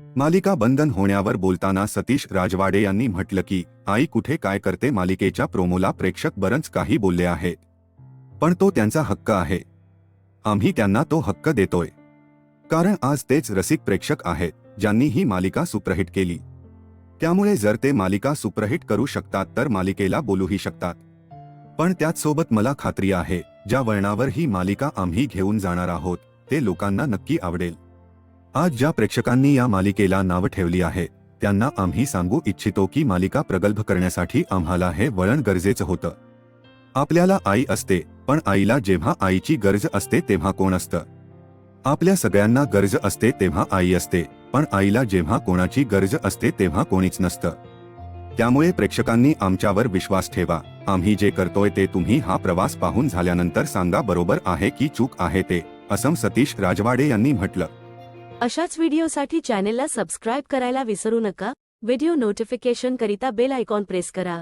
मालिका बंधन होण्यावर बोलताना सतीश राजवाडे यांनी म्हटलं की आई कुठे काय करते मालिकेच्या प्रोमोला प्रेक्षक बरंच काही बोलले आहेत. पण तो त्यांचा हक्क आहे. आम्ही त्यांना तो हक्क देतोय. कारण आज तेच रसिक प्रेक्षक आहेत ज्यांनी ही मालिका सुप्रहिट केली. त्यामुळे जर ते मालिका सुप्रहिट करू शकतात तर मालिकेला बोलूही शकतात. पण त्याचसोबत मला खात्री आहे ज्या वळणावर ही मालिका आम्ही घेऊन जाणार आहोत ते लोकांना नक्की आवडेल. आज ज्या प्रेक्षकांनी या मालिकेला नाव ठेवली आहे त्यांना आम्ही सांगू इच्छितो की मालिका प्रगल्भ करण्यासाठी आम्हाला हे वळण गरजेचं होतं. आपल्याला आई असते पण आईला जेव्हा आईची गरज असते तेव्हा कोण असतं? आपल्या सगळ्यांना गरज असते तेव्हा आई असते पण आईला जेव्हा कोणाची गरज असते तेव्हा कोणीच नसतं. त्यामुळे प्रेक्षकांनी आमच्यावर विश्वास ठेवा आम्ही जे करतोय ते तुम्ही हा प्रवास पाहून झाल्यानंतर सांगा बरोबर आहे की चूक आहे ते असं सतीश राजवाडे यांनी म्हटलं. अशाच व्हिडिओसाठी चॅनेलला सबस्क्राईब करायला विसरू नका. व्हिडिओ नोटिफिकेशन करिता बेल आयकॉन प्रेस करा.